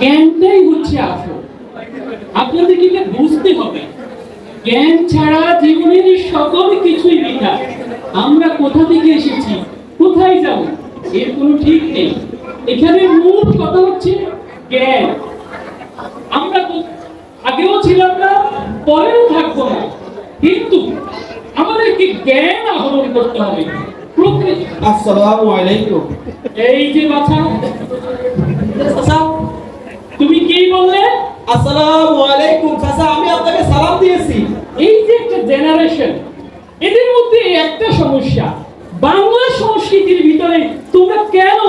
জ্ঞানটাই হচ্ছে আসল আপনাদেরকে এটা বুঝতে হবে। জ্ঞান ছাড়া জীবনের সকল কিছুই বৃথা আমরা কোথা থেকে এসেছি? কোথায় যাব? এর কোনো ঠিক নেই। এখানে মূল কথা হচ্ছে জ্ঞান। আমরা আগেও ছিলাম না পরেও থাকব না। কিন্তু আমাদেরকে জ্ঞান আহরণ করতে হবে। আসসালামু আলাইকুম। এই যে বাছা। বললে আসসালামু আলাইকুম চাচা আমি আপনাকে সালাম দিয়েছি। এই যে একটা জেনারেশন এদের মধ্যে একটা সমস্যা বাংলা সংস্কৃতির ভিতরে তোমরা কেন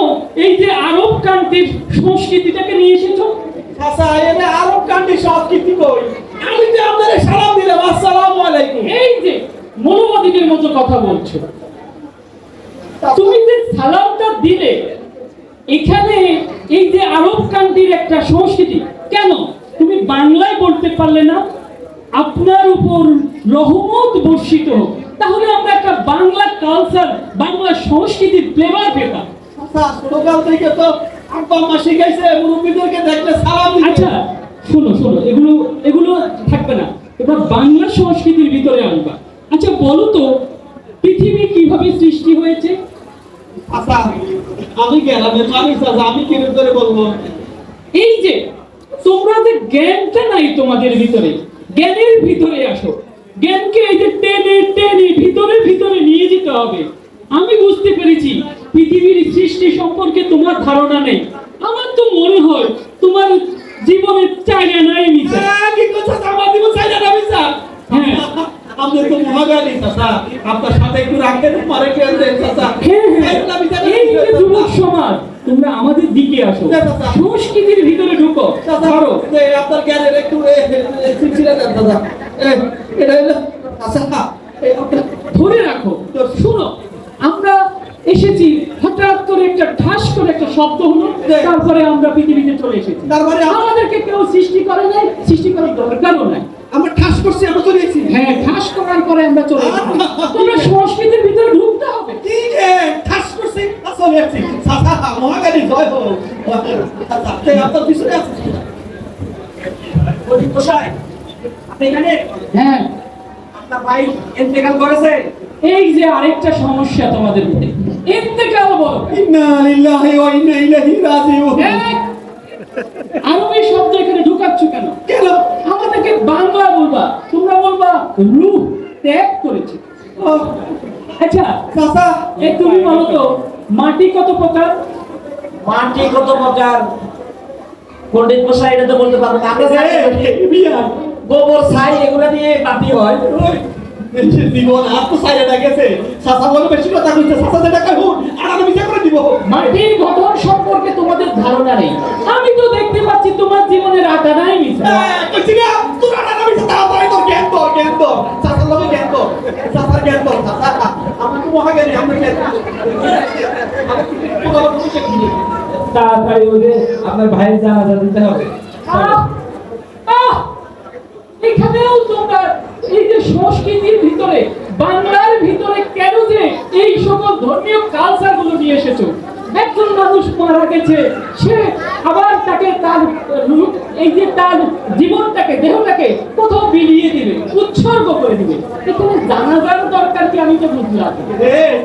এই যে আরব কান্ট্রির সংস্কৃতিটাকে নিয়ে এসেছ? চাচা এনে আরব কান্ট্রি সংস্কৃতি কই? আমি যে আপনাকে সালাম দিলাম আসসালামু আলাইকুম। এই যে মনোবাদীদের মতো কথা বলছো। তুমি যে সালামটা দিলে এখানে এই যে আরব কান্ট্রির একটা সংস্কৃতি কেন? তুমি বাংলায় বলতে পারলে না? আপনার উপর রহমত বর্ষিত হোক। তাহলে আমরা একটা বাংলা কালচার বাংলা সংস্কৃতির ফ্লেভার পেতাম। চাচা ছোটকাল থেকে তো আব্বা মা শিখাইছে মুরব্বীদেরকে দেখলে সালাম আচ্ছা শোনো শোনো এগুলো এগুলো থাকবে না। এবার বাংলা সংস্কৃতির ভিতরে আনবা। আচ্ছা বলো তো পৃথিবী কীভাবে সৃষ্টি হয়েছে? চাচা আমি গ্রামের মানুষ চাচা আমি কি করে বলব? এই যে, তোমরা যে জ্ঞানটা নাই তোমাদের ভিতরে, জ্ঞানের ভিতরে আসো। জ্ঞানকে এই যে টেনে টেনে ভিতরে ভিতরে নিয়ে যেতে হবে। আমি বুঝতে পেরেছি, পৃথিবীর সৃষ্টি সম্পর্কে তোমার ধারণা নেই। আমার তো মনে হয়, তোমার জীবনের চাইনা নাই মিশা আহ, কি কথা আমার দিব চাই না আমি স্যার হ্যাঁ। আপনি তো মহাগানী চাচা। আপনার সাথে একটু রাখেন পরে কেন দেন চাচা। হ্যাঁ, হ্যাঁ। এই যে যুবক সমাজ তোমরা আমাদের দিকে আসো। সংস্কৃতির ভিতরে ঢুকো। ধরো। আপনার জ্ঞানের একটু দেন চাচা। এটা হলো চাচা ধরে রাখো। শুনো আমরা এসেছি হঠাৎ করে একটা ঠাস করে একটা শব্দ হলো তারপরে আমরা পৃথিবীতে চলে এসেছি। তারপরে আমাদেরকে কেউ সৃষ্টি করে নাই সৃষ্টি করার দরকারও নাই। আমরা ঠাস করছি আমরা চলে হ্যাঁ ঠাস করার পরে আমরা চলে তোমরা সংস্কৃতির ভিতরে ঢুকতে হবে। ঠিক আছে ঠাস করছি চলে এসেছি চাচা মহাগানী জয় হোক। আপনার পিছনে আছে। আপনি এখানে? হ্যাঁ। আপনার ভাই ইন্তেকাল করেছে। এই যে আরেকটা সমস্যা তোমাদের মধ্যে। ইন্তেকাল বলো। ইন্না লিল্লাহি ওয়া ইন্না ইলাইহি রাজিউন। এই, আরবি শব্দ এখানে ঢুকাচ্ছ কেন কেন আমাদেরকে বাংলা বলবা তোমরা রূহ ত্যাগ করেছে। আচ্ছা চাচা এ তুমি বলো তো মাটি কত প্রকার? মাটি কত প্রকার? পণ্ডিত মশাই এটা তো বলতে পারব না। গোবর ছাই এগুলো দিয়ে মাটি হয়। জীবন আর তো সাইডে গেছে। চাচা বলে বেশি কথা কইছে। চাচা যেটা কইব আর আমি বিচার করে দিব মাটির গঠন সম্পর্কে তোমাদের ধারণা নেই। আমি তো দেখতে পাচ্ছি তোমার জীবনের আটা নাই মিশা তাড়াতাড়ি যে আপনার ভাইয়ের জানাজা দিতে হবে! এখানেও তোমরা এই যে সংস্কৃতির ভিতরে, বাংলার ভিতরে কেন যে এই সকল ধর্মীয় কালচারগুলো নিয়ে এসেছ? একজন মানুষ মারা গেছে, সে আবার তাকে তার এই যে তার জীবনটাকে দেহটাকে কোথাও বিলিয়ে দিবে উৎসর্গ করে দিবে এখানে জানাজার দরকার কি আমি তো বুঝলাম।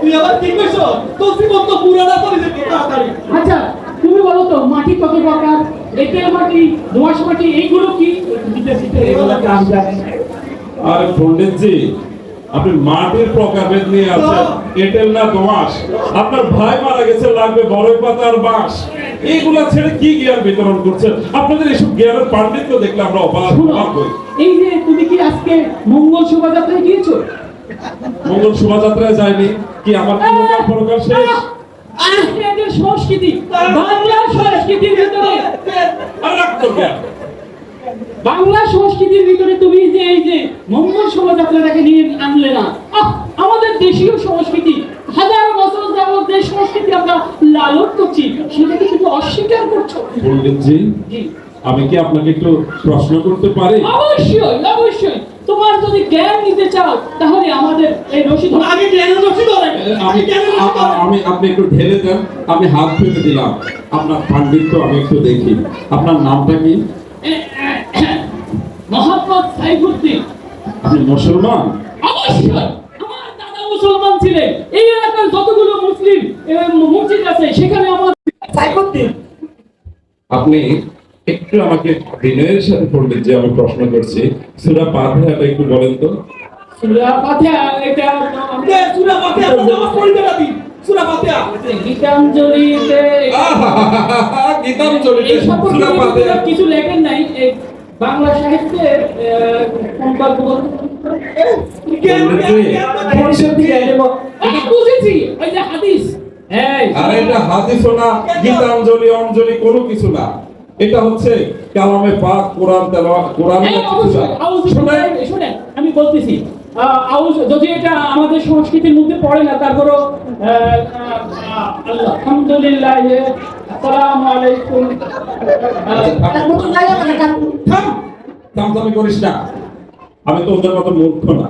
তুই আবার কি কইছ? তোর জীবন তো পুরাটা করে দিবি তাড়াতাড়ি। আচ্ছা তুমি বলো তো মাটি কত প্রকার? এঁটেল মাটি দোআঁশ মাটি এইগুলো কি? আরে পণ্ডিতজি আপনি মাটির প্রকারভেদ নিয়ে আছেন। এটেল না দোমাস আপনার ভাই মারা গেছে লাগবে বড়ই পাতা আর বাঁশ। এইগুলা ছেড়ে কি জ্ঞান বিতরণ করছেন? আপনাদের এইসব জ্ঞানের পাণ্ডিত্য দেখলে আমরা অবাক এই যে তুমি কি আজকে মঙ্গল শোভাযাত্রায় গিয়েছো? মঙ্গল শোভাযাত্রায় যায়নি। কি আমার পুরকার পরকার শেষ! আহ, সংস্কৃতি বাংলা সংস্কৃতির ভিতরে। বাংলা সংস্কৃতির ভিতরে তুমি যে এই যে মঙ্গল শোভাযাত্রাটাকে নিয়ে আনলে না আমাদের দেশীয় সংস্কৃতি সেটাকে কিন্তু অস্বীকার করছ। পণ্ডিতজি আমি কি আপনাকে একটু প্রশ্ন করতে পারি? অবশ্যই অবশ্যই। তোমার যদি জ্ঞান নিতে চাও তাহলে আমাদের এই রশিদ আগে জ্ঞানের রশি ধরেন আমি আমি আপনি একটু ঢেলে দেন। আমি হাত ফেলে দিলাম। আপনার পাণ্ডিত্য আমি একটু দেখি। আপনার নামটা কি? মোহাম্মদ সাইফুদ্দিন। আপনি মুসলমান? অবশ্যই আমার দাদা মুসলমান ছিলেন এই এলাকার যতগুলো মুসলিম মসজিদ আছে সেখানে আমার আপনি একটু আমাকে বিনয়ের সাথে পণ্ডিত যে আমি প্রশ্ন করছি সুরা পাথেয়াটা একটু বলেন তো সূরা ফাতিহা এটা সূরা তো নামাজ পড়িতে রাতি সূরা ফাতিহা গীতাঞ্জলিতে গীতাঞ্জলিতে এই সম্পর্কে সূরা পাথেয়া তিনি কিছু লেখেন নাই বাংলা সাহিত্যে বুঝেছি ওই যে হাদিস। এই আর এটা হাদিসও না গীতাঞ্জলি অঞ্জলি কোনো কিছু না। এটা হচ্ছে কালামে পাক কোরআন তেলাওয়াত কোরআন শুনেন? শুনেন, আমি বলতেছি আউযু- যদি এটা আমাদের সংস্কৃতির মধ্যে পড়ে না তারপরও আলহামদুলিল্লাহ আসসালামু আলাইকুম। আহ, থাম। করিস না। আমি তো ওদের মতো মূর্খ না।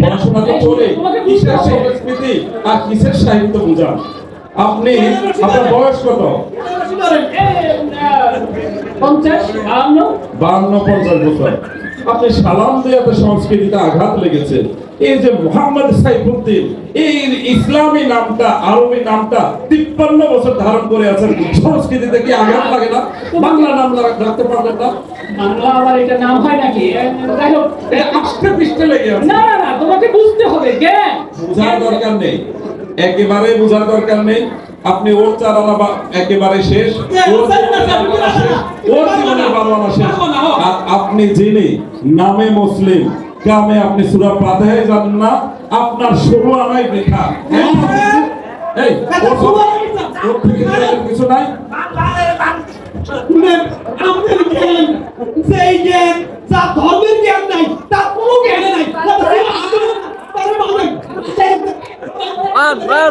পড়াশোনা তো করে কিসের সংস্কৃতি আর কিসের সাহিত্য বুঝান? আপনি আপনার বয়স কত? বাহান্ন পঞ্চাশ বছর। আপনি সালাম দেওয়াতে সংস্কৃতিতে আঘাত লেগেছে এই যে মোহাম্মদ সাইফুদ্দিন এই ইসলামী নামটা আরবি নামটা তিপ্পান্ন বছর ধারণ করে আছেন সংস্কৃতিতে কি আঘাত লাগে না বাংলা নাম রাখতে পারলেন না বাংলা আবার এটা নাম হয় নাকি যাই হোক এই আষ্টে পৃষ্ঠে লেগে আছে না না না তোমাকে বুঝতে হবে জ্ঞান বোঝার দরকার নেই একেবারে বোঝার দরকার নেই আপনি ওর একেবারে শেষ ওর জীবনের বারোয়ানা শেষ আর আপনি যিনি নামে মুসলিম কামে আপনি সুরা পাতায় জানেন না? আপনার ষোলো আনাই বৃথা এই ওর ওর থেকে কিছু নাই? আমাদের জ্ঞান সেই জ্ঞান যা ধর্মের জ্ঞান নাই তার কোনো জ্ঞান নাই। তার তার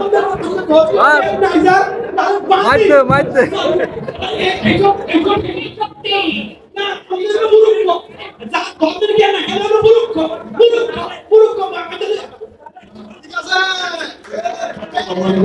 মানে